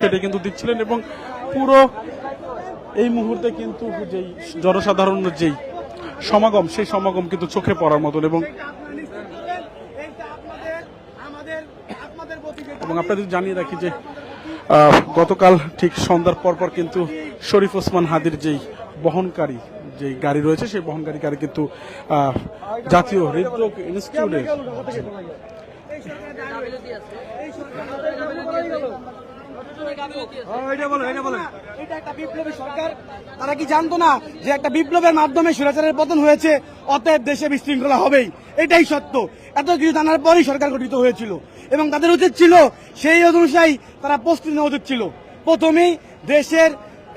সেটা কিন্তু দিচ্ছিলেন এবং পুরো এই মুহূর্তে কিন্তু যেই জনসাধারণের যেই সমাগম, সেই সমাগম কিন্তু চোখে পড়ার মতন এবং এবং আপনাদের জানিয়ে রাখি যে গতকাল ঠিক সন্ধ্যার পরপর কিন্তু শরীফ ওসমান হাদির যেই বহনকারী যে গাড়ি রয়েছে, সেই বহনকারী গাড়ি কিন্তু জাতীয় হৃদরোগ ইনস্টিটিউটের এটা একটা বিপ্লবী সরকার। তারা কি জানতো না যে একটা বিপ্লবের মাধ্যমে সুরাচারের পতন হয়েছে? অতএব দেশে বিশৃঙ্খলা হবেই। এটাই সত্য। এত কিছু জানার পরই সরকার গঠিত হয়েছিল। এবং তাদের উচিত ছিল সেই অনুসায়ী তারা প্রস্তুতি নেওয়া উচিত ছিল। প্রথমেই দেশের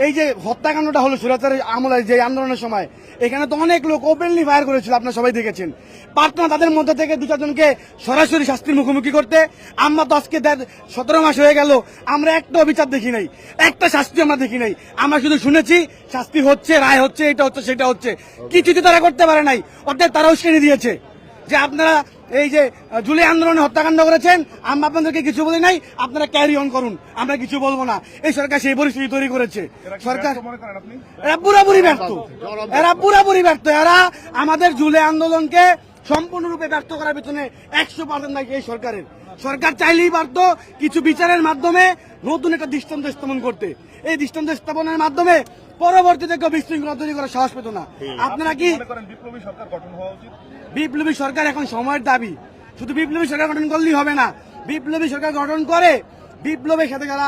এই যে হত্যাকাণ্ডটা হলো সুরাচারের আমলে যে আন্দোলনের সময়, এখানে তো অনেক লোক ওপেনলি ফায়ার করেছিল, আপনারা সবাই দেখেছেন। পারত না তাদের মধ্যে থেকে দু চারজনকে সরাসরি শাস্তির মুখোমুখি করতে, আমরা তো আজকে সতেরো মাস হয়ে গেল, আমরা একটা বিচার দেখি নাই, একটা শাস্তি আমরা দেখি নাই। আমরা শুধু শুনেছি, শাস্তি হচ্ছে, রায় হচ্ছে, এটা হচ্ছে, সেটা হচ্ছে। কিছুতে তারা করতে পারে নাই, অর্থাৎ তারা উস্কানি দিয়েছে। যে আপনারা এই যে জুলি জুলাই আন্দোলনে হত্যাকাণ্ড করেছেন আমরা আপনাদেরকে কিছু বলি নাই আপনারা ক্যারি অন করুন আমরা কিছু বলব না। এই সরকার সেই পরিস্থিতি তৈরি করেছে। সরকার এরা পুরাপুরি ব্যর্থ এরা পুরাপুরি ব্যর্থ এরা আমাদের জুলাই আন্দোলনকে সম্পূর্ণরূপে ব্যর্থ করার পিছনে একশো পার্সেন্ট নাকি এই সরকারের। সরকার চাইলেই পারত কিছু বিচারের মাধ্যমে নতুন একটা দৃষ্টান্ত স্থাপন করতে। এই দৃষ্টান্ত স্থাপনের মাধ্যমে পরবর্তীতে কেউ বিশৃঙ্খলা তৈরি করার সাহস পেত না। আপনারা কি বিপ্লবী সরকার গঠন হওয়া উচিত? বিপ্লবী সরকার এখন সময়ের দাবি। শুধু বিপ্লবী সরকার গঠন করলেই হবে না। বিপ্লবী সরকার গঠন করে বিপ্লবের সাথে যারা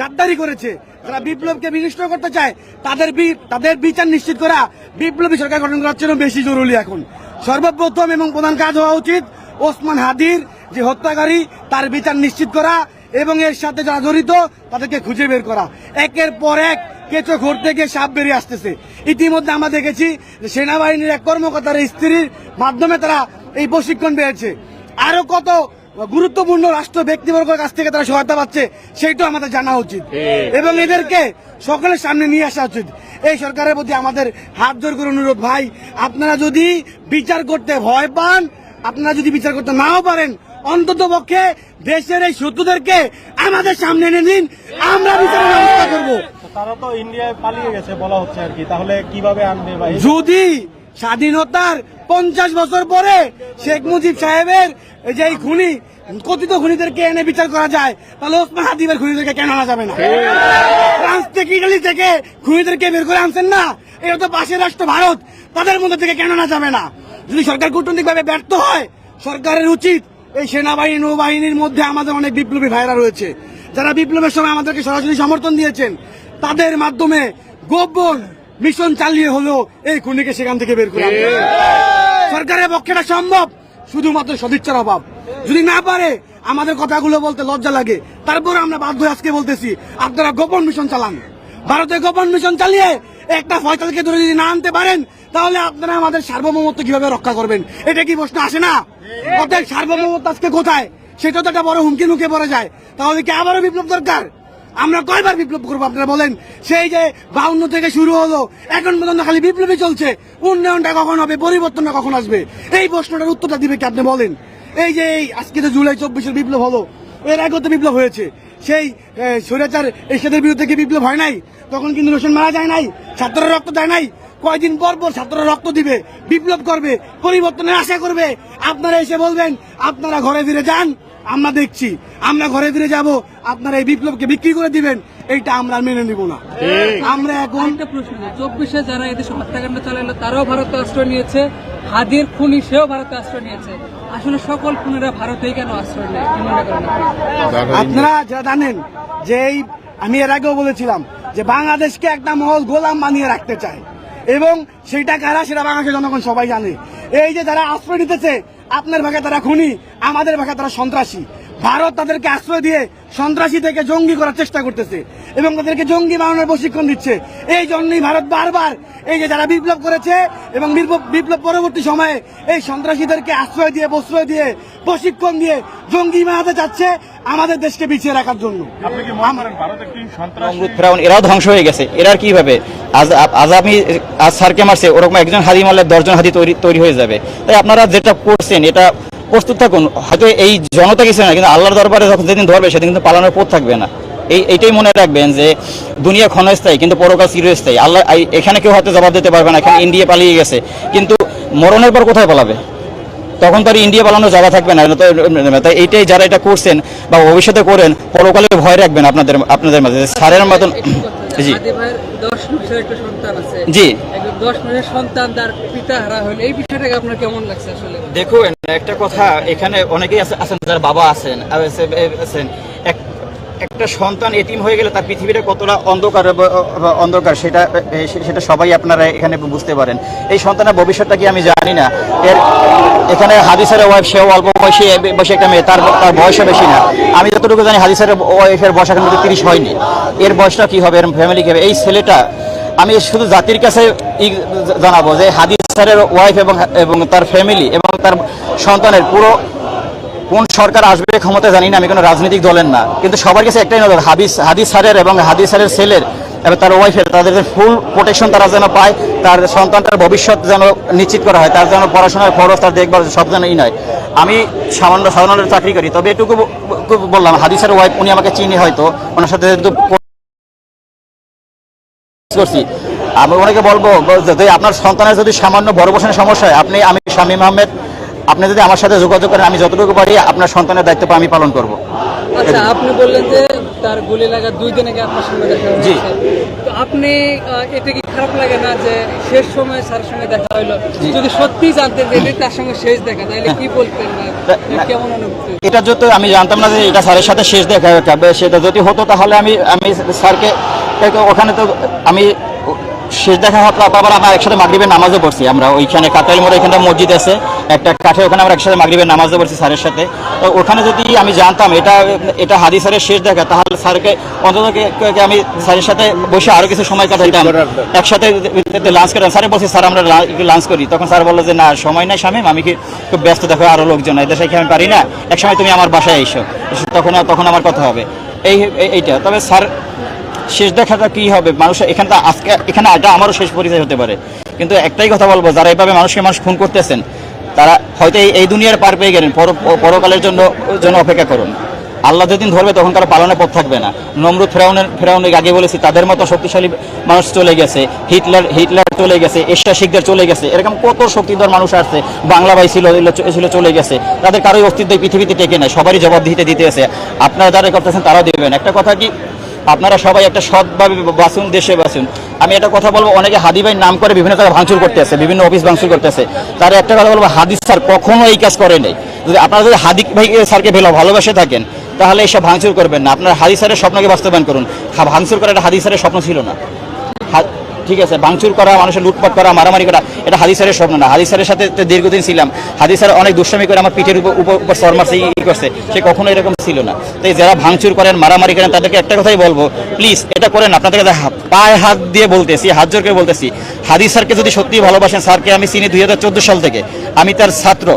গাদ্দারি করেছে যারা বিপ্লবকে বিনষ্ট করতে চায় তাদের তাদের বিচার নিশ্চিত করা বিপ্লবী সরকার গঠন করার জন্য বেশি জরুরি এখন। সর্বপ্রথম এবং প্রধান কাজ হওয়া উচিত ওসমান হাদির যে হত্যাকারী তার বিচার নিশ্চিত করা এবং এর সাথে যারা জড়িত তাদেরকে খুঁজে বের করা। একের পর এক কেঁচো ঘুরতে থেকে সাপ বেরিয়ে আসতেছে। ইতিমধ্যে আমরা দেখেছি সেনাবাহিনীর এক কর্মকর্তার স্ত্রীর মাধ্যমে তারা এই প্রশিক্ষণ পেয়েছে। আরও কত গুরুত্বপূর্ণ রাষ্ট্র ব্যক্তিবর্গের কাছ থেকে তারা সহায়তা পাচ্ছে সেইটাও আমাদের জানা উচিত। এবং এদেরকে সকলের সামনে নিয়ে আসা উচিত। এই সরকারের প্রতি আমাদের হাত জোর করে অনুরোধ ভাই আপনারা যদি বিচার করতে ভয় পান আপনারা যদি বিচার করতে নাও পারেন অন্তত পক্ষে দেশের এই শত্রুদেরকে আমাদের সামনে এনে দিন আমরা বিচারের ব্যবস্থা করব। তারা তো ইন্ডিয়ায় পালিয়ে গেছে বলা হচ্ছে আর কি তাহলে কীভাবে আনবে ভাই? যদি স্বাধীনতার পঞ্চাশ বছর পরে শেখ মুজিব সাহেবের যে খুনি কথিত খুনিদেরকে এনে বিচার করা যায় তাহলে ওসমান হাদিবের খুনিদেরকে কেন আনা যাবে না? ফ্রান্স থেকে ইটালি থেকে খুনিদেরকে বের করে আনছেন না এটা তো পাশের রাষ্ট্র ভারত তাদের মধ্যে থেকে কেন আনা যাবে না? যদি সরকার কূটনৈতিক ভাবে ব্যর্থ হয় সরকারের উচিত এই সেনাবাহিনী, নৌবাহিনীর মধ্যে আমাদের অনেক বিপ্লবী ভাইরা রয়েছে। যারা বিপ্লবের সময় আমাদেরকে সরাসরি সমর্থন দিয়েছেন, তাদের মাধ্যমে গোপন মিশন চালিয়ে হলো এই খুনিকে সেখান থেকে বের করে সরকারের পক্ষেটা সম্ভব, শুধুমাত্র সদিচ্ছার অভাব। যদি না পারে, আমাদের কথাগুলো বলতে লজ্জা লাগে। তারপরে আমরা বাধ্য আজকে বলতেছি, আপনারা গোপন মিশন চালান। ভারতে গোপন মিশন চালিয়ে একটা ফয়সালকে ধরে যদি না আনতে পারেন তাহলে আপনারা আমাদের সার্বভৌমত্ব কীভাবে রক্ষা করবেন? এটা কি প্রশ্ন আসে না? অতএব সার্বভৌমত্ব আজকে কোথায়? সেটা তো একটা বড় হুমকি মুখে পড়ে যায়। তাহলে কি আবারও বিপ্লব দরকার? আমরা কয়বার বিপ্লব করব আপনারা বলেন? সেই যে বাউন্ন থেকে শুরু হলো এখন পর্যন্ত খালি বিপ্লবই চলছে। উন্নয়নটা কখন হবে পরিবর্তনটা কখন আসবে? এই প্রশ্নটার উত্তরটা দিবে কি আপনি বলেন? এই যে এই আজকে তো জুলাই চব্বিশের বিপ্লব হলো এর আগেও তো বিপ্লব হয়েছে। সেই স্বৈরাচার এরশাদের বিরুদ্ধে কি বিপ্লব হয় নাই? তখন কিন্তু রোশন মারা যায় নাই ছাত্ররা রক্ত দেয় নাই কয়দিন পর পর ছাত্ররা রক্ত দিবে বিপ্লব করবে পরিবর্তনের আশা করবে। আপনারা এসে বলবেন আপনারা ঘরে ফিরে যান আমরা দেখছি। আমরা ঘরে ফিরে যাব আপনারা এই বিপ্লবকে বিক্রি করে দিবেন এইটা আমরা মেনে নিব না। আমরা এখন একটা প্রশ্ন চব্বিশে যারা এদেশে হত্যাকাণ্ড চালালো তারাও ভারতে আশ্রয় নিয়েছে? হাদির খুনি সেও ভারতে আশ্রয় নিয়েছে। আসলে সকল খুনিরা ভারতেই কেন আশ্রয় নেয়? আপনারা যারা জানেন যে এই আমি এর আগেও বলেছিলাম যে বাংলাদেশকে একটা মহল গোলাম বানিয়ে রাখতে চায়। এবং সেটা কারা, সেটা বাংলাদেশের জনগণ সবাই জানে। এই যে যারা আশ্রয় নিতেছে, আপনার ভাগে তারা খুনি, আমাদের ভাগে তারা সন্ত্রাসী। ভারত তাদেরকে আশ্রয় দিয়ে সন্ত্রাসী থেকে জঙ্গি করার চেষ্টা করতেছে এবং তাদেরকে জঙ্গি বানানোর প্রশিক্ষণ দিচ্ছে। এই জন্যই ভারত বারবার এই যে যারা বিপ্লব করেছে এবং বিপ্লব- বিপ্লব পরবর্তী সময়ে এই সন্ত্রাসীদেরকে আশ্রয় দিয়ে প্রশ্রয় দিয়ে প্রশিক্ষণ দিয়ে জঙ্গি বানাতে চাচ্ছে আমাদের দেশকে পিছিয়ে রাখার জন্য। এরাও ধ্বংস হয়ে গেছে। এরা কীভাবে? আজ আজ আমি আজ স্যারকে মারছে ওরকম একজন হাদি মারলে দশজন হাদি তৈরি তৈরি হয়ে যাবে। তাই আপনারা যেটা করছেন এটা প্রস্তুত থাকুন। হয়তো এই জনতা কিছু না, কিন্তু আল্লাহর দরবারে যখন যেদিন ধরবে, সেদিন কিন্তু পালানোর পথ থাকবে না। এই এটাই মনে রাখবেন যে দুনিয়া ক্ষণস্থায়ী, কিন্তু পরকাল চিরস্থায়ী। আল্লাহ এখানে কেউ হয়তো জবাব দিতে পারবে না, এখানে ইন্ডিয়া পালিয়ে গেছে। কিন্তু মরণের পর কোথায় পালাবে? তখন তো আর ইন্ডিয়া পালানোর জায়গা থাকবে না। তাই এইটাই যারা এটা করছেন বা ভবিষ্যতে করেন পরকালে ভয় রাখবেন আপনাদের আপনাদের মাঝে। সারের স্যারের মতন জি। জি। একদম দশ মাসের সন্তান তার পিতা হারা হলো এই বিষয়টাকে আপনার কেমন লাগছে দেখুন একটা কথা এখানে অনেকেই আছেন যার বাবা আছেন আর আছেন। এক- একটা সন্তান এতিম হয়ে গেলে তার পৃথিবীটা কতটা অন্ধকার অন্ধকার সেটা সেটা সবাই আপনারা এখানে বুঝতে পারেন। এই সন্তানের ভবিষ্যৎটা কি আমি জানি না। এর, এখানে হাদিসের ওয়াইফ, সেও অল্প বয়সী বয়সী একটা মেয়ে, তার তার বয়সও বেশি না। আমি যতটুকু জানি হাদিসের ওয়াইফের বয়স এখন তিরিশ হয়নি। এর বয়সটা কি হবে, এর ফ্যামিলি কী হবে? এই ছেলেটা, আমি শুধু জাতির কাছে জানাব যে হাদিস স্যারের ওয়াইফ এবং তার ফ্যামিলি এবং তার সন্তানের পুরো কোন সরকার আসবে ক্ষমতা জানি না, আমি কোনো রাজনৈতিক দলের না। কিন্তু সবার কাছে একটাই নজর, হাদিস হাদিস স্যারের এবং হাদিস স্যারের ছেলের এবং তার ওয়াইফের তাদের ফুল প্রোটেকশন তারা যেন পায়, তার সন্তানটার ভবিষ্যৎ যেন নিশ্চিত করা হয়, তার যেন পড়াশোনার খরচ, তার দেখভাল, সব যেন ই নয়। আমি সামান্য সাধারণ চাকরি করি, তবে এটুকু বললাম হাদিসের ওয়াইফ উনি আমাকে চিনি হয়তো, ওনার সাথে করছি। আমি ওনাকে বলব যদি আপনার সন্তানের যদি সামান্য বড় বসনের সমস্যা হয়, আপনি আমি শামীম আহমেদ আপনি যদি আমার সাথে যোগাযোগ করেন আমি যতটুকু পারি আপনার সন্তানের দায়িত্ব আমি পালন করব। আচ্ছা আপনি বললেন যে তার গুলি লাগা দুই দিন আগে আপনার সঙ্গে দেখা জি। আপনি এটা কি খারাপ লাগে না যে শেষ সময় স্যারের সঙ্গে দেখা হলো যদি সত্যি জানতেন যে এটাই তার সঙ্গে শেষ দেখা তাহলে কি বলতেন। কেমন অনুভূতি? এটা যদি আমি জানতাম না যে এটা স্যারের সাথে শেষ দেখা সেটা যদি হতো তাহলে আমি আমি স্যারকে ওখানে তো আমি শেষ দেখা হতো আবার আমরা একসাথে মাগরিবের নামাজও পড়ছি। আমরা ওইখানে কাতাইল মোড়ে এখানে মসজিদ আছে একটা কাঠে ওখানে আমরা একসাথে মাগরিবের নামাজও পড়ছি স্যারের সাথে। তো ওখানে যদি আমি জানতাম এটা এটা হাদি স্যারের শেষ দেখা তাহলে স্যারকে অন্তত আমি স্যারের সাথে বসে আরও কিছু সময় কাটাইতাম। একসাথে লাঞ্চ করতাম স্যারে বলছি স্যার আমরা লাঞ্চ করি। তখন স্যার বলল যে না সময় নাই স্বামী আমি কি খুব ব্যস্ত দেখো আরও লোকজন এদের সাথে আমি পারি না। এক সময় তুমি আমার বাসায় এসো। তখন তখন আমার কথা হবে। এই- এইটা। তবে স্যার শেষ দেখাটা কি হবে। মানুষ এখানে তো আজকে, এখানে এটা আমারও শেষ পরিচয় হতে পারে। কিন্তু একটাই কথা বলব, যারা এইভাবে মানুষকে মানুষ খুন করতেছেন, তারা হয়তো এই- দুনিয়ার পার পেয়ে গেলেন। পর- পরকালের জন্য জন্য অপেক্ষা করুন। আল্লাহ যেদিন ধরবে, তখন তারা পালনের পথ থাকবে না। নমরুদ ফেরাউনের ফেরাউনের আগে বলেছি, তাদের মতো শক্তিশালী মানুষ চলে গেছে। হিটলার হিটলার চলে গেছে, এশিয়া শিখদের চলে গেছে। এরকম কত শক্তিধর মানুষ আসছে। বাংলা ভাই ছিল ছিল চলে গেছে। তাদের কারোই অস্তিত্ব পৃথিবীতে টেকে নেই সবারই জবাব দিতে দিতে আছে। আপনারা যারা করতেছেন, তারাও দেবেন একটা কথা কি আপনারা সবাই একটা সৎভাবে বাঁচুন, দেশে বাঁচুন। আমি একটা কথা বলব, অনেকে হাদি ভাই নাম করে বিভিন্ন জায়গায় ভাঙচুর করতে করতেছে বিভিন্ন অফিস ভাঙচুর করতে আছে তার একটা কথা বলব হাদিস স্যার কখনো এই কাজ করে নাই। যদি আপনারা যদি হাদিক ভাই স্যারকে ভেলো, ভালোবাসে থাকেন, তাহলে এইসব ভাঙচুর করবেন না। আপনার হাদি স্যারের স্বপ্নকে বাস্তবায়ন করুন। ভাঙচুর করা একটা হাদিস স্যারের স্বপ্ন ছিল না। ঠিক আছে, ভাঙচুর করা, মানুষের লুটপাট করা, মারামারি করা, এটা হাদিসারের স্বপ্ন না। হাদিসারের সাথে দীর্ঘদিন ছিলাম। হাদিসার অনেক দুষ্টামি করে আমার পিঠের উপর উপর ই করছে। সে কখনো এরকম ছিল না। তাই যারা ভাঙচুর করেন, মারামারি করেন, তাদেরকে একটা কথাই বলব প্লিজ এটা করেন আপনাদেরকে পায়ে হাত দিয়ে বলতেছি, হাত জোর করে বলতেছি। হাদিস স্যারকে যদি সত্যি ভালোবাসেন, স্যারকে আমি চিনি দুই হাজার চোদ্দ সাল থেকে। আমি তার ছাত্র।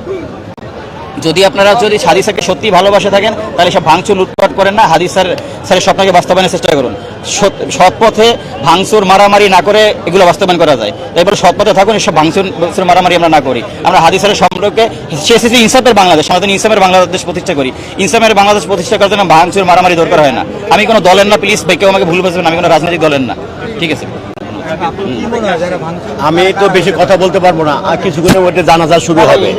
যদি আপনারা যদি হাদিস স্যারকে সত্যি ভালোবাসে থাকেন, তাহলে সব ভাঙচুর, লুটপাট করেন না। হাদিস স্যার স্যারের স্বপ্নকে বাস্তবায়নের চেষ্টা করুন। সৎ- পথে ভাঙচুর মারামারি না করে এগুলো বাস্তবায়ন করা যায়। এবার সৎ পথে থাকুন এসব ভাঙচুর মারামারি আমরা না করি। আমরা হাদিস স্যারের সম্পর্কে এসেছে ইনসাফের বাংলাদেশ আমাদের ইনসাফের বাংলাদেশ প্রতিষ্ঠা করি। ইনসাফের বাংলাদেশ প্রতিষ্ঠা করার জন্য ভাঙচুর মারামারি দরকার হয় না। আমি কোনো দলের না প্লিজ কেউ আমাকে ভুল বুঝবেন না, আমি কোনো রাজনৈতিক দলের না। ঠিক আছে? আমি তো বেশি কথা বলতে পারব না আর কিছুক্ষণের মধ্যে জানাজা শুরু হবে।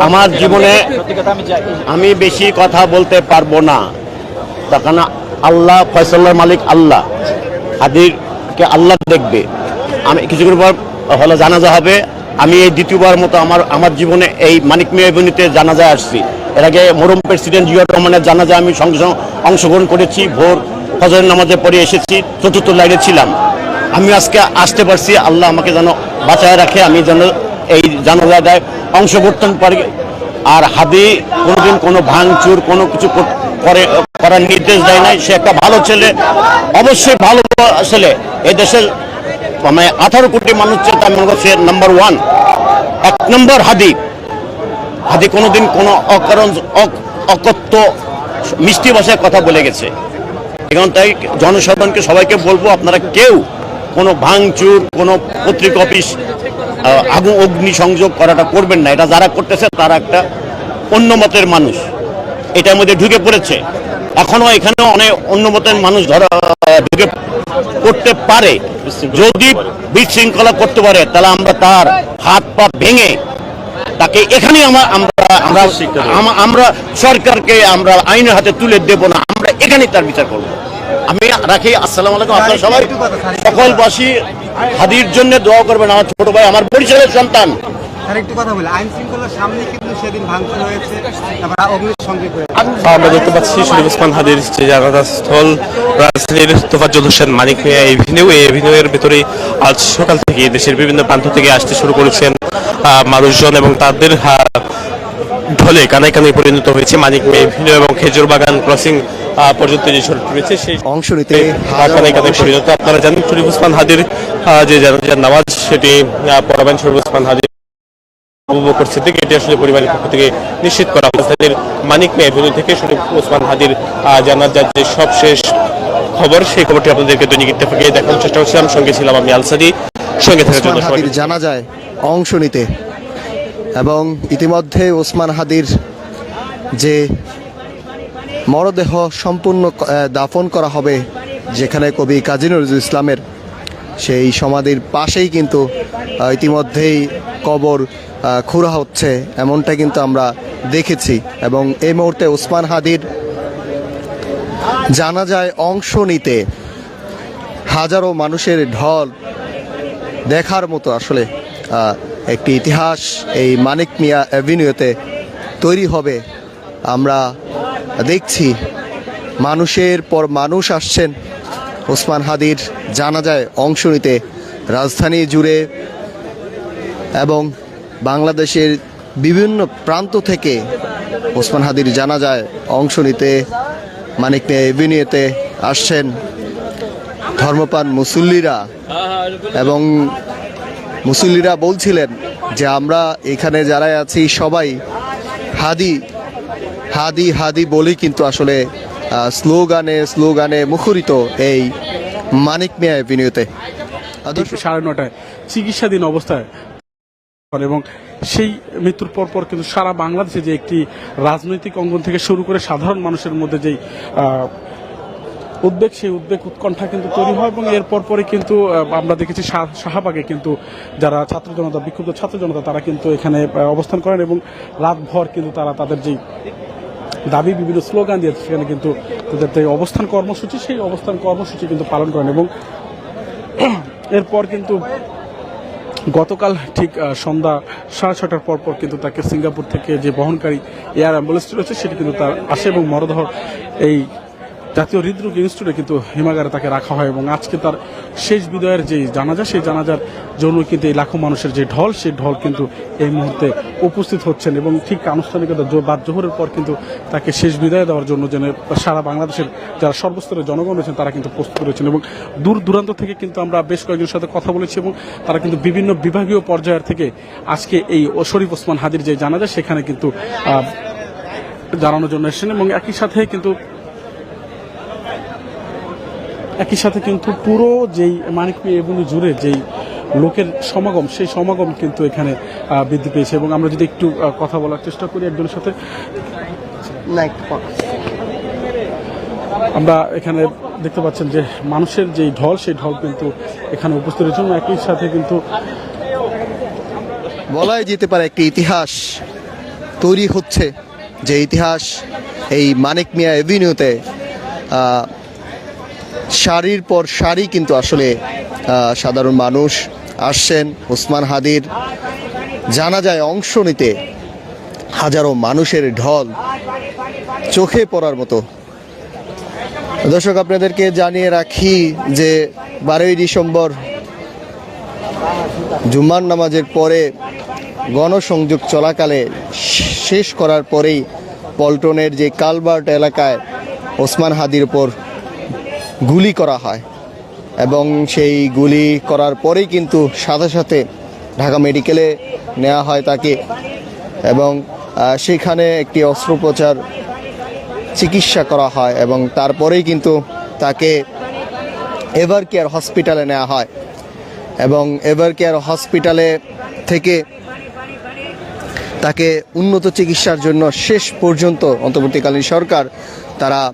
আমার জীবনে- আমি বেশি কথা বলতে পারব না। আল্লাহ ফয়সাল্লার মালিক আল্লাহ। হাদিরকে আল্লাহ দেখবে। আমি কিছুক্ষণ পর হলো জানাজা হবে। আমি এই দ্বিতীয়বার মতো আমার আমার জীবনে এই মানিক মেহবনিতে জানাজায় আসছি। এর আগে মরম প্রেসিডেন্ট জিয়া রহমানের জানাজা আমি সঙ্গে সঙ্গে অংশগ্রহণ করেছি। ভোর ফজরের নামাজে পড়ে এসেছি, চতুর্থ লাইনে ছিলাম। আমি আজকে আসতে পারছি, আল্লাহ আমাকে যেন বাঁচায় রাখে, আমি যেন এই জানাজায় অংশ করতে পারি আর হাদি কোনোদিন কোনো ভাঙচুর, কোনো কিছু করে করার নির্দেশ দেয় নাই। সে একটা ভালো ছেলে, অবশ্যই ভালো ছেলে। দেশের মানে আঠারো কোটি মানুষ তার মনে করছে নাম্বার ওয়ান এক নম্বর হাদি। হাদি কোনোদিন কোনো অকারণ অক- অকথ্য, মিষ্টি ভাষায় কথা বলে গেছে। এখন তাই জনসাধারণকে সবাইকে বলব, আপনারা কেউ কোনো ভাঙচুর, কোনো পত্রিকা অফিস আগুন, অগ্নি সংযোগ করাটা করবেন না। এটা যারা করতেছে, তারা একটা অন্য মতের মানুষ। এটার মধ্যে ঢুকে পড়েছে। এখনও এখানে অনেক অন্য মতের মানুষ ধরা ঢুকে করতে পারে। যদি বিশৃঙ্খলা করতে পারে তাহলে আমরা তার হাত পা ভেঙে তাকে এখানে আমরা আমরা আমরা আমরা সরকারকে আমরা আইনের হাতে তুলে দেব না আমরা এখানেই তার বিচার করব। আমি রাখি আসসালাম আলাইকুম আপনার সবাই সকলবাসী হাদির জন্য দোয়া করবেন আমার ছোট ভাই আমার পরিচয়ের সন্তান। আর একটু কথা বলি। আইন শৃঙ্খলার সামনে কিন্তু সেদিন ভাঙচুর হয়েছে তারপর অগ্নিসংযোগ হয়েছে আমরা দেখতে পাচ্ছি শরীফ ওসমান হাদির যে জানাজা স্থল রাজধানীর তোফাজ্জল হোসেন মানিক মিয়া এভিনিউ এই এভিনিউ এর ভেতরে আজ সকাল থেকে দেশের বিভিন্ন প্রান্ত থেকে আসতে শুরু করেছেন মানুষজন এবং তাদের ঢলে কানায় কানায় পরিণত হয়েছে মানিক মিয়া এভিনিউ এবং খেজুর বাগান ক্রসিং পর্যন্ত যে সড়ক রয়েছে সেই অংশ নিতে কানায় কানায় পরিণত। আপনারা জানেন শরীফ ওসমান হাদির যে জানাজার নামাজ সেটি পড়াবেন শরীফ ওসমান হাদির আবু বকর সিদ্দিক এটি আসলে পরিবারের পক্ষ থেকে নিশ্চিত করা মানিক মেয়ে থেকে শরীফ ওসমান হাদির জানাজার যে সবশেষ খবর সেই খবরটি আপনাদেরকে দৈনিক ইত্তেফাকে দেখানোর চেষ্টা করছিলাম। সঙ্গে ছিলাম আমি আলসাদি। সঙ্গে থাকার জন্য জানা যায় অংশ নিতে এবং ইতিমধ্যে ওসমান হাদির যে মরদেহ সম্পূর্ণ দাফন করা হবে যেখানে কবি কাজী নজরুল ইসলামের সেই সমাধির পাশেই কিন্তু ইতিমধ্যেই কবর খুঁড়া হচ্ছে, এমনটা কিন্তু আমরা দেখেছি। এবং এই মুহূর্তে ওসমান হাদির জানা যায় অংশ নিতে হাজারো মানুষের ঢল দেখার মতো আসলে একটি ইতিহাস এই মানিক মিয়া অ্যাভিনিউতে তৈরি হবে। আমরা দেখছি মানুষের পর মানুষ আসছেন ওসমান হাদির জানা যায় অংশ নিতে রাজধানী জুড়ে এবং বাংলাদেশের বিভিন্ন প্রান্ত থেকে ওসমান হাদির জানা যায় অংশ নিতে মানিক মিয়া অ্যাভিনিউতে আসছেন ধর্মপান মুসল্লিরা। এবং মুসল্লিরা বলছিলেন যে আমরা এখানে যারা আছি সবাই হাদি হাদি হাদি বলেই কিন্তু আসলে স্লোগানে স্লোগানে মুখরিত এই মানিক মিয়া অ্যাভিনিউতে সাড়ে নটায় চিকিৎসাধীন অবস্থায় এবং সেই মৃত্যুর পর পর কিন্তু সারা বাংলাদেশে যে একটি রাজনৈতিক অঙ্গন থেকে শুরু করে সাধারণ মানুষের মধ্যে যেই উদ্বেগ, সেই উদ্বেগ উৎকণ্ঠা কিন্তু তৈরি হয় এবং এর পর পরে কিন্তু আমরা দেখেছি শাহ- শাহবাগে কিন্তু যারা ছাত্র জনতা, বিক্ষুব্ধ ছাত্র জনতা, তারা কিন্তু এখানে অবস্থান করেন এবং রাতভর কিন্তু তারা তাদের যেই দাবি, বিভিন্ন স্লোগান দিয়ে সেখানে কিন্তু তাদের অবস্থান কর্মসূচি, সেই অবস্থান কর্মসূচি কিন্তু পালন করেন এবং এরপর কিন্তু গতকাল ঠিক সন্ধ্যা সাড়ে ছটার পর পর কিন্তু তাকে সিঙ্গাপুর থেকে যে বহনকারী এয়ার অ্যাম্বুলেন্সটি রয়েছে, সেটি কিন্তু তার আসে এবং মরদেহ এই জাতীয় হৃদরোগ ইনস্টিটিউটে কিন্তু হিমাগারে তাকে রাখা হয় এবং আজকে তার শেষ বিদায়ের যে জানাজা, সেই জানাজার জন্য কিন্তু এই লাখো মানুষের যে ঢল, সেই ঢল কিন্তু এই মুহূর্তে উপস্থিত হচ্ছেন এবং ঠিক আনুষ্ঠানিকতা বাদ জোহরের পর কিন্তু তাকে শেষ বিদায় দেওয়ার জন্য যেন সারা বাংলাদেশের যারা সর্বস্তরের জনগণ রয়েছেন, তারা কিন্তু প্রস্তুত রয়েছেন এবং দূর দূরান্ত থেকে কিন্তু আমরা বেশ কয়েকজনের সাথে কথা বলেছি এবং তারা কিন্তু বিভিন্ন বিভাগীয় পর্যায়ের থেকে আজকে এই শরীফ ওসমান হাদির যে জানাজা, সেখানে কিন্তু জানানোর জন্য এসেছেন এবং একই সাথে কিন্তু একই সাথে কিন্তু পুরো যেই মানিকপি এবং জুড়ে যেই লোকের সমাগম সেই সমাগম কিন্তু এখানে বৃদ্ধি পেয়েছে এবং আমরা যদি একটু কথা বলার চেষ্টা করি একজনের সাথে। আমরা এখানে দেখতে পাচ্ছেন যে মানুষের যেই ঢল সেই ঢল কিন্তু এখানে উপস্থিত রয়েছে এবং একই সাথে কিন্তু বলাই যেতে পারে একটি ইতিহাস তৈরি হচ্ছে। যে ইতিহাস এই মানিক মিয়া এভিনিউতে সারির পর সারি কিন্তু আসলে সাধারণ মানুষ আসছেন। ওসমান হাদির জানা যায় অংশ নিতে হাজারো মানুষের ঢল চোখে পড়ার মতো। দর্শক, আপনাদেরকে জানিয়ে রাখি যে বারোই ডিসেম্বর জুম্মার নামাজের পরে গণসংযোগ চলাকালে শেষ করার পরেই পল্টনের যে কালবার্ট এলাকায় ওসমান হাদির উপর গুলি করা হয়। এবং সেই গুলি করার পরেই কিন্তু সাথে সাথে ঢাকা মেডিকেলে নেওয়া হয় তাকে। এবং সেখানে একটি অস্ত্রোপচার চিকিৎসা করা হয় এবং তারপরেই কিন্তু তাকে এভার কেয়ার হসপিটালে নেওয়া হয়। এবং এভার কেয়ার হসপিটালে থেকে তাকে উন্নত চিকিৎসার জন্য শেষ পর্যন্ত অন্তর্বর্তীকালীন সরকার তারা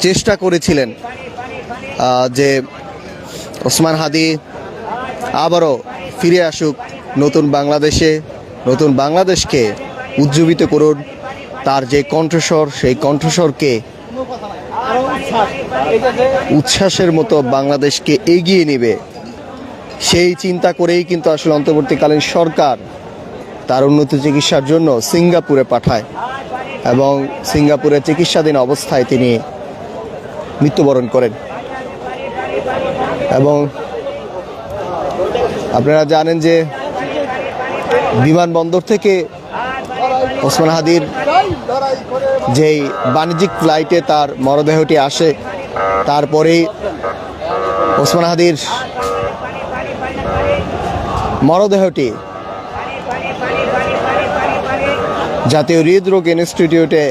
চেষ্টা করেছিলেন। যে ওসমান হাদি আবারও ফিরে আসুক নতুন বাংলাদেশে, নতুন বাংলাদেশকে উজ্জীবিত করুন। তার যে কণ্ঠস্বর, সেই কণ্ঠস্বরকে উচ্ছ্বাসের মতো বাংলাদেশকে এগিয়ে নেবে। সেই চিন্তা করেই কিন্তু আসলে অন্তর্বর্তীকালীন সরকার তার উন্নত চিকিৎসার জন্য সিঙ্গাপুরে পাঠায় এবং সিঙ্গাপুরে চিকিৎসাধীন অবস্থায় তিনি মৃত্যুবরণ করেন। এবং আপনারা জানেন যে বিমানবন্দর থেকে ওসমান হাদির যেই বাণিজ্যিক ফ্লাইটে তার মরদেহটি আসে, তারপরেই ওসমান হাদির মরদেহটি জাতীয় হৃদরোগ ইনস্টিটিউটে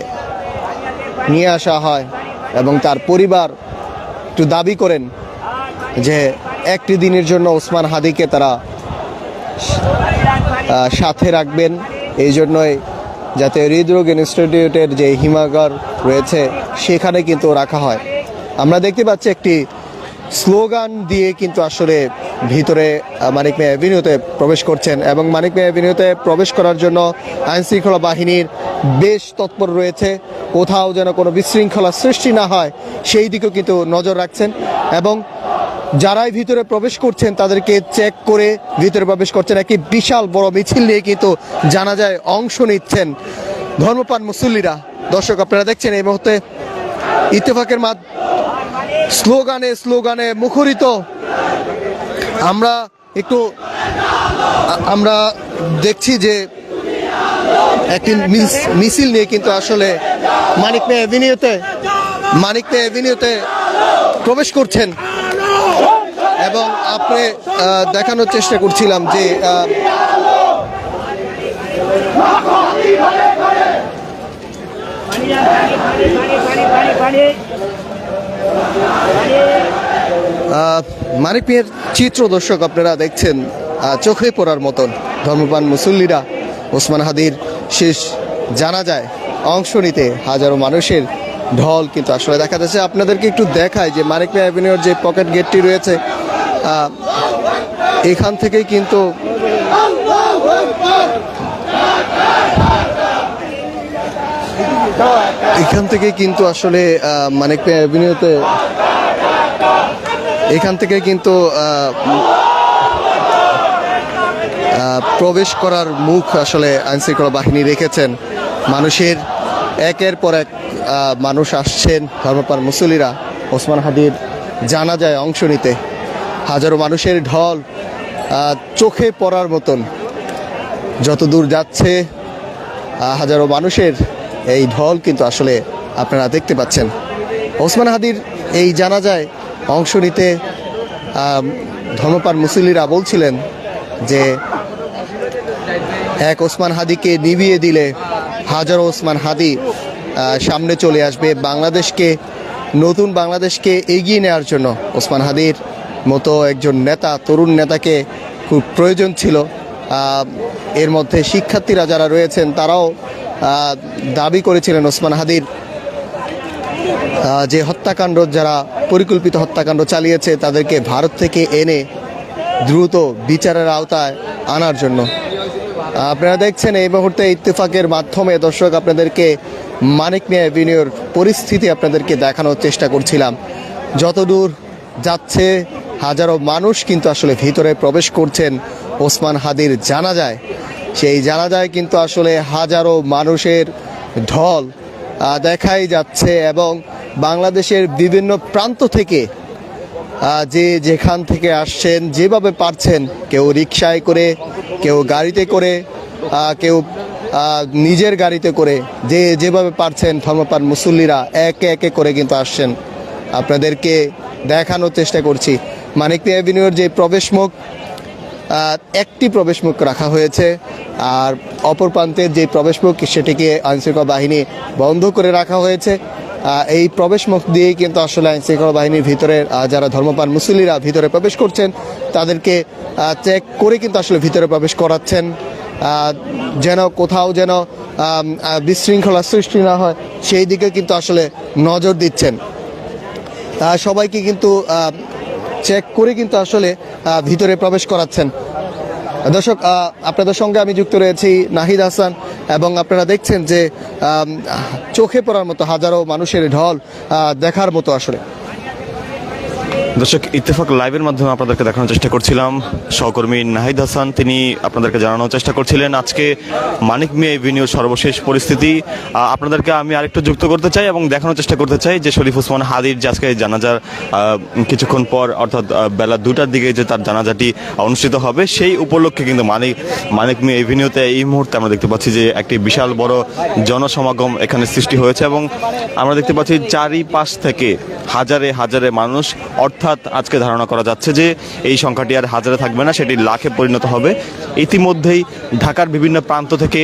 নিয়ে আসা হয় এবং তার পরিবার একটু দাবি করেন যে একটি দিনের জন্য ওসমান হাদিকে তারা সাথে রাখবেন। এই জন্যই যাতে হৃদরোগ ইনস্টিটিউটের যে হিমাগার রয়েছে, সেখানে কিন্তু রাখা হয়। আমরা দেখতে পাচ্ছি একটি স্লোগান দিয়ে কিন্তু আসলে ভিতরে মানিক মে অ্যাভিনিউতে প্রবেশ করছেন এবং মানিক মে অ্যাভিনিউতে প্রবেশ করার জন্য আইনশৃঙ্খলা বাহিনীর বেশ তৎপর রয়েছে। কোথাও যেন কোনো বিশৃঙ্খলা সৃষ্টি না হয়, সেই দিকেও কিন্তু নজর রাখছেন এবং যারাই ভিতরে প্রবেশ করছেন, তাদেরকে চেক করে ভিতরে প্রবেশ করছেন। একটি বিশাল বড় মিছিল নিয়ে কিন্তু জানা যায় অংশ নিচ্ছেন ধর্মপান মুসল্লিরা। দর্শক, আপনারা দেখছেন, এই মুহূর্তে ইত্তেফাকের মাদ স্লোগানে স্লোগানে মুখরিত। আমরা একটু, আমরা দেখছি যে একটি মিছিল নিয়ে কিন্তু আসলে মানিক মে অ্যাভিনিউতে মানিক মে অ্যাভিনিউতে প্রবেশ করছেন। এবং আপনি দেখানোর চেষ্টা করছিলাম যে মানিক মিয়ার চিত্র দর্শক আপনারা দেখছেন চোখে পড়ার মতন ধর্মপ্রাণ মুসল্লিরা, ওসমান হাদির শেষ জানা যায় অংশ নিতে হাজারো মানুষের ঢল কিন্তু আসলে দেখা যাচ্ছে। আপনাদেরকে একটু দেখায় যে মানিক মিয়া অ্যাভিনিউর যে পকেট গেটটি রয়েছে এখান থেকেই কিন্তু এখান থেকে কিন্তু আসলে মিয়া অ্যাভিনিউতে এখান থেকে কিন্তু প্রবেশ করার মুখ আসলে আইনশৃঙ্খলা বাহিনী রেখেছেন। মানুষের একের পর এক মানুষ আসছেন ধর্মপার মুসলিরা ওসমান হাদির জানা যায় অংশ নিতে। হাজারো মানুষের ঢল চোখে পড়ার মতন। যত দূর যাচ্ছে হাজারো মানুষের এই ঢল কিন্তু আসলে আপনারা দেখতে পাচ্ছেন। ওসমান হাদির এই জানাজায় অংশ নিতে আম, ধর্মপান মুসলিরা বলছিলেন যে এক ওসমান হাদিকে নিভিয়ে দিলে হাজারো ওসমান হাদি সামনে চলে আসবে বাংলাদেশকে নতুন বাংলাদেশকে এগিয়ে নেওয়ার জন্য ওসমান হাদির মতো একজন নেতা, তরুণ নেতাকে খুব প্রয়োজন ছিল। এর মধ্যে শিক্ষার্থীরা যারা রয়েছেন, তারাও দাবি করেছিলেন ওসমান হাদির যে হত্যাকাণ্ড, যারা পরিকল্পিত হত্যাকাণ্ড চালিয়েছে, তাদেরকে ভারত থেকে এনে দ্রুত বিচারের আওতায় আনার জন্য। আপনারা দেখছেন এই মুহূর্তে ইত্তেফাকের মাধ্যমে দর্শক আপনাদেরকে মানিক মিয়া অ্যাভিনিউর পরিস্থিতি আপনাদেরকে দেখানোর চেষ্টা করছিলাম। যতদূর যাচ্ছে হাজারো মানুষ কিন্তু আসলে ভিতরে প্রবেশ করছেন। ওসমান হাদির জানা যায় সেই জানা যায় কিন্তু আসলে হাজারো মানুষের ঢল দেখাই যাচ্ছে এবং বাংলাদেশের বিভিন্ন প্রান্ত থেকে যে যেখান থেকে আসছেন, যেভাবে পারছেন, কেউ রিক্সায় করে, কেউ গাড়িতে করে কেউ নিজের গাড়িতে করে, যে যেভাবে পারছেন ধর্মপান মুসল্লিরা একে একে করে কিন্তু আসছেন। আপনাদেরকে দেখানোর চেষ্টা করছি। মানিক অ্যাভিনিউর যে প্রবেশমুখ একটি প্রবেশমুখ রাখা হয়েছে। আর অপর প্রান্তের যে প্রবেশমুখ সেটিকে আইনশৃঙ্খলা বাহিনী বন্ধ করে রাখা হয়েছে। এই প্রবেশমুখ দিয়েই কিন্তু আসলে আইনশৃঙ্খলা বাহিনীর ভিতরে যারা ধর্মপান মুসল্লিরা ভিতরে প্রবেশ করছেন, তাদেরকে চেক করে কিন্তু আসলে ভিতরে প্রবেশ করাচ্ছেন। যেন কোথাও যেন বিশৃঙ্খলা সৃষ্টি না হয়, সেই দিকে কিন্তু আসলে নজর দিচ্ছেন। সবাইকে কিন্তু চেক করে কিন্তু আসলে ভিতরে প্রবেশ করাচ্ছেন। দর্শক আপনাদের সঙ্গে আমি যুক্ত রয়েছি নাহিদ হাসান এবং আপনারা দেখছেন যে চোখে পড়ার মতো হাজারো মানুষের ঢল দেখার মতো আসলে। দর্শক, ইত্তেফাক লাইভের মাধ্যমে আপনাদেরকে দেখানোর চেষ্টা করছিলাম। সহকর্মী নাহিদ হাসান, তিনি আপনাদেরকে জানানোর চেষ্টা করছিলেন। আজকে মানিক মিয়া এভিনিউর সর্বশেষ পরিস্থিতি। আপনাদেরকে আমি আরেকটু যুক্ত করতে চাই এবং দেখানোর চেষ্টা করতে চাই যে শরীফ ওসমান হাদির যে আজকে জানাজার কিছুক্ষণ পর, অর্থাৎ বেলা দুটার দিকে যে তার জানাজাটি অনুষ্ঠিত হবে, সেই উপলক্ষে কিন্তু মানিক মানিক মিয়া এভিনিউতে এই মুহূর্তে আমরা দেখতে পাচ্ছি যে একটি বিশাল বড় জনসমাগম এখানে সৃষ্টি হয়েছে এবং আমরা দেখতে পাচ্ছি চারিপাশ থেকে হাজারে হাজারে মানুষ, অর্থাৎ আজকে ধারণা করা যাচ্ছে যে এই সংখ্যাটি আর হাজারে থাকবে না, সেটি লাখে পরিণত হবে। ইতিমধ্যেই ঢাকার বিভিন্ন প্রান্ত থেকে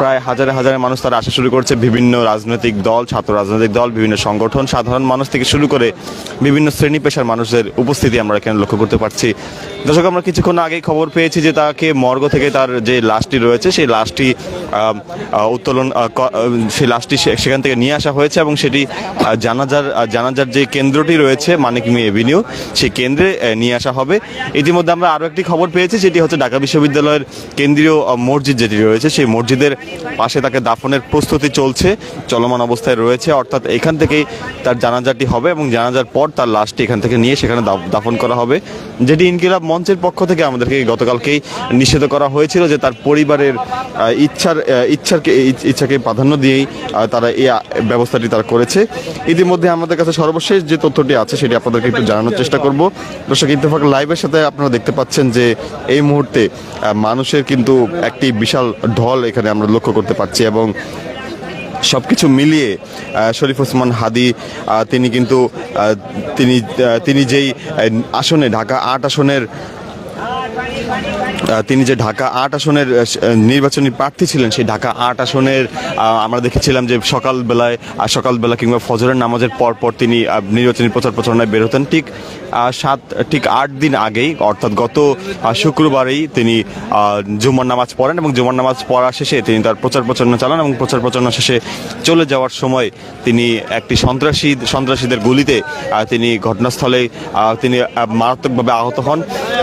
প্রায় হাজারে হাজারে মানুষ তারা আসা শুরু করছে। বিভিন্ন রাজনৈতিক দল, ছাত্র রাজনৈতিক দল, বিভিন্ন সংগঠন, সাধারণ মানুষ থেকে শুরু করে বিভিন্ন শ্রেণি পেশার মানুষদের উপস্থিতি আমরা এখানে লক্ষ্য করতে পারছি। দর্শক, আমরা কিছুক্ষণ আগেই খবর পেয়েছি যে তাকে মর্গ থেকে তার যে লাশটি রয়েছে, সেই লাশটি উত্তোলন সেই লাশটি সেখান থেকে নিয়ে আসা হয়েছে এবং সেটি জানাজার জানাজার যে কেন্দ্রটি রয়েছে, মানিক মি এভিনিউ সেই কেন্দ্রে নিয়ে আসা হবে। ইতিমধ্যে আমরা আরও একটি খবর পেয়েছি যেটি হচ্ছে ঢাকা বিশ্ববিদ্যালয়ের কেন্দ্রীয় মসজিদ যেটি রয়েছে, সেই মসজিদের পাশে তাকে দাফনের প্রস্তুতি চলছে, চলমান অবস্থায় রয়েছে। অর্থাৎ এখান থেকেই তার জানাজাটি হবে এবং জানাজার পর তার লাশটি এখান থেকে নিয়ে সেখানে দাফ- দাফন করা হবে। যেটি ইনকিলাব মঞ্চের পক্ষ থেকে আমাদেরকে গতকালকেই নিষেধ করা হয়েছিল যে তার পরিবারের ইচ্ছার ইচ্ছাকে ইচ্ছাকে প্রাধান্য দিয়েই তারা এই ব্যবস্থাটি তারা করেছে। ইতিমধ্যে আমাদের কাছে সর্বশেষ যে তথ্যটি আছে, সেটি আপনাদেরকে একটু জানানোর চেষ্টা করব। দর্শক, ইত্তেফাক লাইভের সাথে আপনারা দেখতে পাচ্ছেন যে এই মুহূর্তে মানুষের কিন্তু একটি বিশাল ঢল এখানে আমরা লক্ষ্য করতে পারছি এবং সব কিছু মিলিয়ে শরীফ ওসমান হাদি তিনি কিন্তু তিনি তিনি যেই আসনে, ঢাকা আট আসনের তিনি যে ঢাকা আট আসনের নির্বাচনী প্রার্থী ছিলেন, সেই ঢাকা আট আসনের আমরা দেখেছিলাম যে সকালবেলায় সকালবেলা কিংবা ফজরের নামাজের পর পর তিনি নির্বাচনী প্রচার প্রচারণায় বের হতেন। ঠিক সাত, ঠিক আট দিন আগেই, অর্থাৎ গত শুক্রবারেই তিনি জুমার নামাজ পড়েন এবং জুমার নামাজ পড়া শেষে তিনি তার প্রচার প্রচারণা চালান এবং প্রচার প্রচারণা শেষে চলে যাওয়ার সময় তিনি একটি সন্ত্রাসী, সন্ত্রাসীদের গুলিতে তিনি ঘটনাস্থলে তিনি মারাত্মকভাবে আহত হন।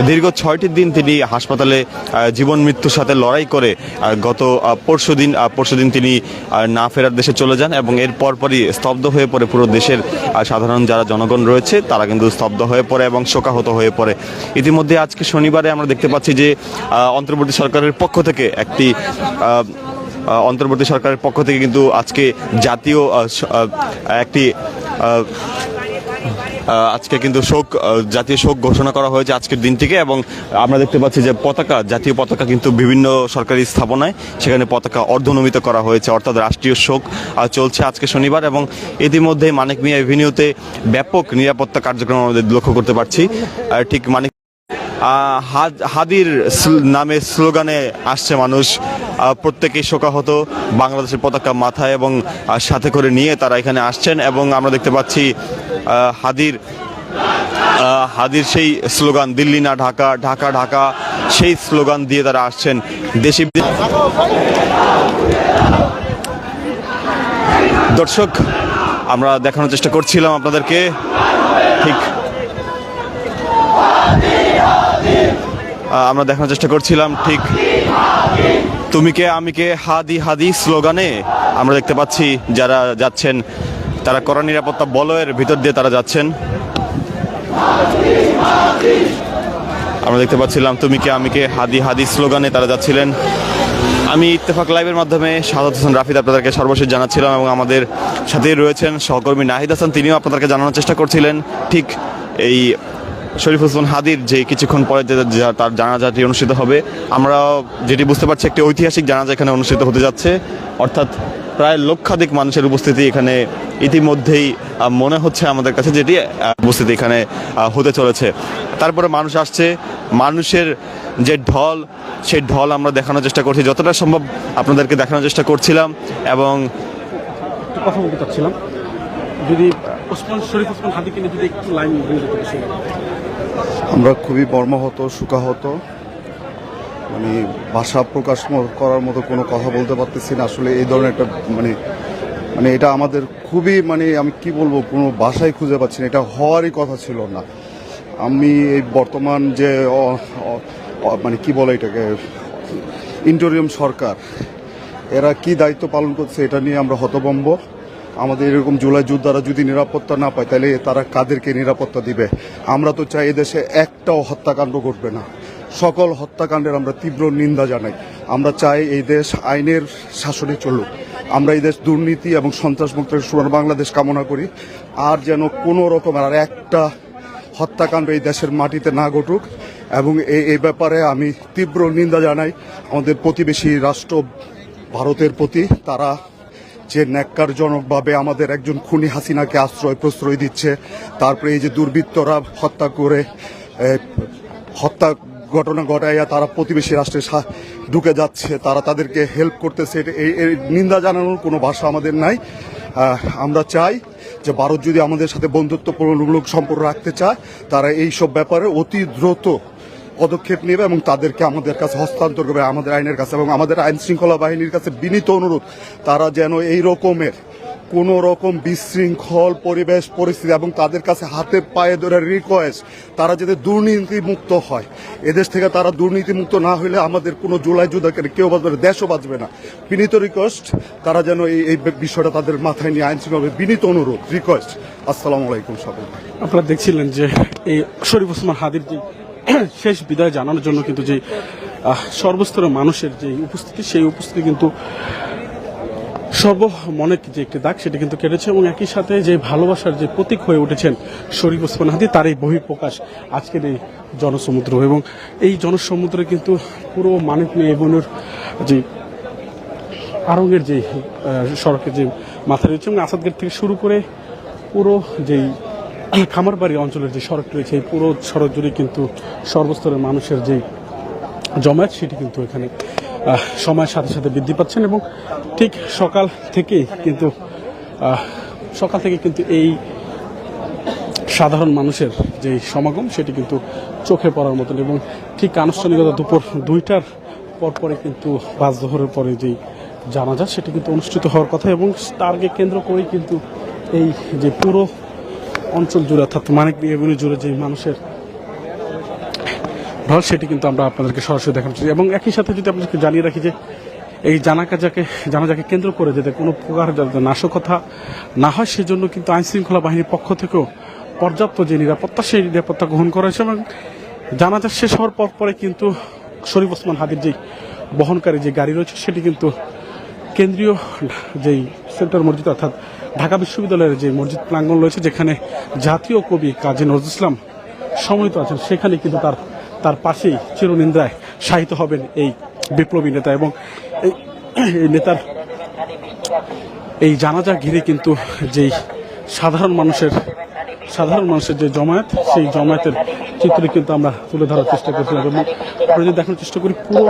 দীর্ঘ ছয়টি দিন তিনি হাসপাতালে আহ, জীবন মৃত্যুর সাথে লড়াই করে গত পরশু দিন পরশু দিন তিনি না ফেরার দেশে চলে যান এবং এর পরপরই স্তব্ধ হয়ে পড়ে পুরো দেশের সাধারণ যারা জনগণ রয়েছে তারা কিন্তু স্তব্ধ হয়ে পড়ে এবং শোকাহত হয়ে পড়ে। ইতিমধ্যে আজকে শনিবারে আমরা দেখতে পাচ্ছি যে অন্তর্বর্তী সরকারের পক্ষ থেকে একটি অন্তর্বর্তী সরকারের পক্ষ থেকে কিন্তু আজকে জাতীয় একটি আজকে কিন্তু শোক জাতীয় শোক ঘোষণা করা হয়েছে আজকের দিনটিকে এবং আমরা দেখতে পাচ্ছি যে পতাকা, জাতীয় পতাকা কিন্তু বিভিন্ন সরকারি স্থাপনায় সেখানে পতাকা অর্ধনমিত করা হয়েছে, অর্থাৎ রাষ্ট্রীয় শোক চলছে আজকে শনিবার এবং ইতিমধ্যে মানিক মিয়া এভিনিউতে ব্যাপক নিরাপত্তা কার্যক্রম আমাদের লক্ষ্য করতে পারছি। ঠিক মানিক হাদির নামে স্লোগানে আসছে মানুষ। প্রত্যেকেই শোকাহত বাংলাদেশের পতাকা মাথায় এবং সাথে করে নিয়ে তারা এখানে আসছেন এবং আমরা দেখতে পাচ্ছি হাদির হাদির সেই স্লোগান, দিল্লি না ঢাকা ঢাকা ঢাকা, সেই স্লোগান দিয়ে তারা আসছেন। দেশি দর্শক, আমরা দেখানোর চেষ্টা করছিলাম আপনাদেরকে। ঠিক আমরা দেখানোর চেষ্টা করছিলাম, ঠিক তুমি কে, আমি কে, হাদি হাদি স্লোগানে আমরা দেখতে পাচ্ছি যারা যাচ্ছেন, তারা কড়া নিরাপত্তা বলয়ের ভিতর দিয়ে তারা যাচ্ছেন। আমরা দেখতে পাচ্ছিলাম তুমি কে, আমি কে, হাদি হাদি স্লোগানে তারা যাচ্ছিলেন। আমি ইত্তেফাক লাইভের মাধ্যমে সাদাত হোসেন রাফিদ আপনাদেরকে সর্বশেষ জানাচ্ছিলাম এবং আমাদের সাথেই রয়েছেন সহকর্মী নাহিদ হাসান, তিনিও আপনাদেরকে জানানোর চেষ্টা করছিলেন, ঠিক এই শরীফ ওসমান হাদির যে কিছুক্ষণ পরে তার জানাজাটি অনুষ্ঠিত হবে, আমরা যেটি বুঝতে পারছি একটি ঐতিহাসিক জানাজা এখানে অনুষ্ঠিত হতে যাচ্ছে। অর্থাৎ প্রায় লক্ষাধিক মানুষের উপস্থিতি এখানে ইতিমধ্যেই মনে হচ্ছে আমাদের কাছে যেটি উপস্থিতি এখানে হতে চলেছে। তারপরে মানুষ আসছে। মানুষের যে ঢল, সেই ঢল আমরা দেখানোর চেষ্টা করছি। যতটা সম্ভব আপনাদেরকে দেখানোর চেষ্টা করছিলাম এবং কথা বলতে চাচ্ছিলাম। যদি ওসমান শরীফ ওসমান হাদিকে যদি একটু লাইন আমরা খুবই মর্মাহত, শোকাহত। মানে ভাষা প্রকাশ করার মতো কোনো কথা বলতে পারতেছি না। আসলে এই ধরনের একটা মানে মানে এটা আমাদের খুবই মানে আমি কি বলব, কোনো ভাষাই খুঁজে পাচ্ছি না। এটা হওয়ারই কথা ছিল না। আমি এই বর্তমান যে মানে কি বলে এটাকে, ইন্টোরিয়াম সরকার, এরা কি দায়িত্ব পালন করছে এটা নিয়ে আমরা হতবম্ব আমাদের এরকম জুলাই যোদ্ধারা যদি নিরাপত্তা না পায়, তাহলে তারা কাদেরকে নিরাপত্তা দিবে? আমরা তো চাই এদেশে একটাও হত্যাকাণ্ড ঘটবে না। সকল হত্যাকাণ্ডের আমরা তীব্র নিন্দা জানাই। আমরা চাই এই দেশ আইনের শাসনে চলুক। আমরা এই দেশ দুর্নীতি এবং সন্ত্রাসমুক্ত সোনার বাংলাদেশ কামনা করি। আর যেন কোনো রকমের আর একটা হত্যাকাণ্ড এই দেশের মাটিতে না ঘটুক। এবং এই ব্যাপারে আমি তীব্র নিন্দা জানাই। আমাদের প্রতিবেশী রাষ্ট্র ভারতের প্রতি, তারা যে ন্যাক্কারজনকভাবে আমাদের একজন খুনি হাসিনাকে আশ্রয় প্রশ্রয় দিচ্ছে, তারপরে এই যে দুর্বৃত্তরা হত্যা করে হত্যা ঘটনা ঘটাইয়া তারা প্রতিবেশী রাষ্ট্রে ঢুকে যাচ্ছে, তারা তাদেরকে হেল্প করতেছে এই এই নিন্দা জানানোর কোনো ভাষা আমাদের নাই। আমরা চাই যে ভারত যদি আমাদের সাথে বন্ধুত্বপূর্ণমূলক সম্পর্ক রাখতে চায়, তারা এই সব ব্যাপারে অতি দ্রুত পদক্ষেপ নেবে এবং তাদেরকে আমাদের কাছে হস্তান্তর করবে, আমাদের আইনের কাছে এবং আমাদের আইন শৃঙ্খলা বাহিনীর কাছে বিনীত অনুরোধ, তারা যেন এই রকমের কোন রকম বিশৃঙ্খল পরিবেশ, পরিস্থিতি এবং তাদের কাছে হাতে পায়ে ধরে রিকোয়েস্ট তারা যাতে দুর্নীতি মুক্ত হয়। এদেশ থেকে তারা দুর্নীতি মুক্ত না হলে আমাদের কোনো জুলাই যুদ্ধকে কেউ বাঁচবে দেশও বাঁচবে না। বিনীত রিকোয়েস্ট তারা যেন এই এই বিষয়টা তাদের মাথায় নিয়ে আইন শৃঙ্খলা বিনীত অনুরোধ রিকোয়েস্ট আসসালামু আলাইকুম সকলকে। আপনারা দেখছিলেন যে এই শরীফ ওসমান হাদির যে শেষ বিদায় জানানোর জন্য কিন্তু যে সর্বস্তরের মানুষের যে উপস্থিতি, সেই উপস্থিতি কিন্তু সর্বমনে যে একটি দাগ সেটি কিন্তু কেটেছে এবং একই সাথে যে ভালোবাসার যে প্রতীক হয়ে উঠেছেন শরীফ ওসমান হাদি, তার এই বহিঃপ্রকাশ আজকের এই জনসমুদ্র এবং এই জনসমুদ্রে কিন্তু পুরো মানিক মেয়ে বোনের যে আরঙের যে সড়কের যে মাথা রয়েছে এবং আসাদগেট থেকে শুরু করে পুরো যেই খামারবাড়ি অঞ্চলের যে সড়ক রয়েছে, এই পুরো সড়ক জুড়ে কিন্তু সর্বস্তরের মানুষের যে জমায়েত, সেটি কিন্তু এখানে সময়ের সাথে সাথে বৃদ্ধি পাচ্ছেন এবং ঠিক সকাল থেকেই কিন্তু সকাল থেকে কিন্তু এই সাধারণ মানুষের যে সমাগম, সেটি কিন্তু চোখে পড়ার মতন এবং ঠিক আনুষ্ঠানিকতা দুপুর দুইটার পরপরে কিন্তু পাঁচ দহরের পরে যেই জানাজা, সেটি কিন্তু অনুষ্ঠিত হওয়ার কথা এবং তারকে কেন্দ্র করেই কিন্তু এই যে পুরো অঞ্চল জুড়ে, অর্থাৎ মানিক এগুলি জুড়ে যে মানুষের ঢল, সেটি কিন্তু আমরা আপনাদেরকে সরাসরি দেখাচ্ছি এবং একই সাথে যদি আপনাদেরকে জানিয়ে রাখি যে এই জানাকাজাকে জানাজাকে কেন্দ্র করে যাতে কোনো প্রকার যাতে নাশকতা না হয়, সেজন্য কিন্তু আইন শৃঙ্খলা বাহিনীর পক্ষ থেকেও পর্যাপ্ত যে নিরাপত্তা, সেই নিরাপত্তা গ্রহণ করা হয়েছে এবং জানাজা শেষ হওয়ার পর পরে কিন্তু শরীফ ওসমান হাদির যেই বহনকারী যে গাড়ি রয়েছে, সেটি কিন্তু কেন্দ্রীয় যেই সেন্টার মসজিদ, অর্থাৎ ঢাকা বিশ্ববিদ্যালয়ের যে মসজিদ প্রাঙ্গণ রয়েছে, যেখানে জাতীয় কবি কাজী নজরুল ইসলাম সমৃত আছেন, সেখানে কিন্তু তার তার পাশেই চিরনিন্দ্রায় শায়িত হবেন এই বিপ্লবী নেতা এবং এই নেতার এই জানাজা ঘিরে কিন্তু যেই সাধারণ মানুষের সাধারণ মানুষের যে জমায়েত, সেই জমায়েতের চিত্র কিন্তু আমরা তুলে ধরার চেষ্টা করছিলাম এবং আমরা যদি দেখানোর চেষ্টা করি, পুরো